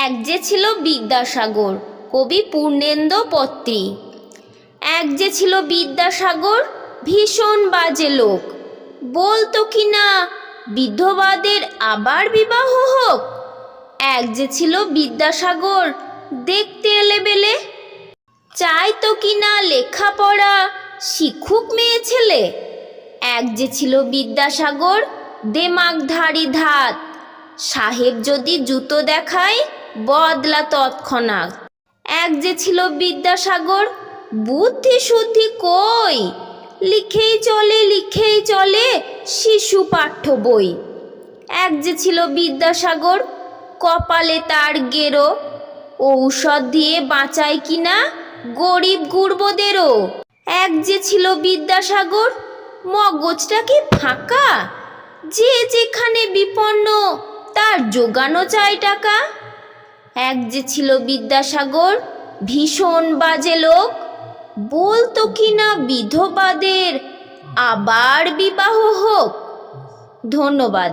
এক যে ছিল বিদ্যাসাগর, কবি পূর্ণেন্দ্র পত্রী। এক যে ছিল বিদ্যাসাগর, ভীষণ বাজে লোক। বলতো কি না, বিধবাদের আবার বিবাহ হোক? এক যে ছিল বিদ্যাসাগর, দেখতে এলে বেলে। চাইতো কি না লেখাপড়া শিখুক মেয়ে ছেলে। এক যে ছিল বিদ্যাসাগর, দেমাগধারী ধাত। সাহেব যদি জুতো দেখায় বদলা তৎক্ষণাৎ। এক যে ছিল বিদ্যাসাগর বুদ্ধি শুদ্ধি কই? লিখেই চলে লিখেই চলে, শিশু পাঠ্য বই। এক যে ছিল বিদ্যাসাগর, কপালে তার গেরো। ঔষধ দিয়ে বাঁচায় কিনা? গরিব গুরবদেরও। এক যে ছিল বিদ্যাসাগর, মগজটা কি ফাঁকা? যে যেখানে বিপন্ন, তার জোগানো চাই টাকা। এক যে ছিল বিদ্যাসাগর, ভীষণ বাজে লোক। বলতো কি না বিধবাদের, আবার বিবাহ হোক। ধন্যবাদ।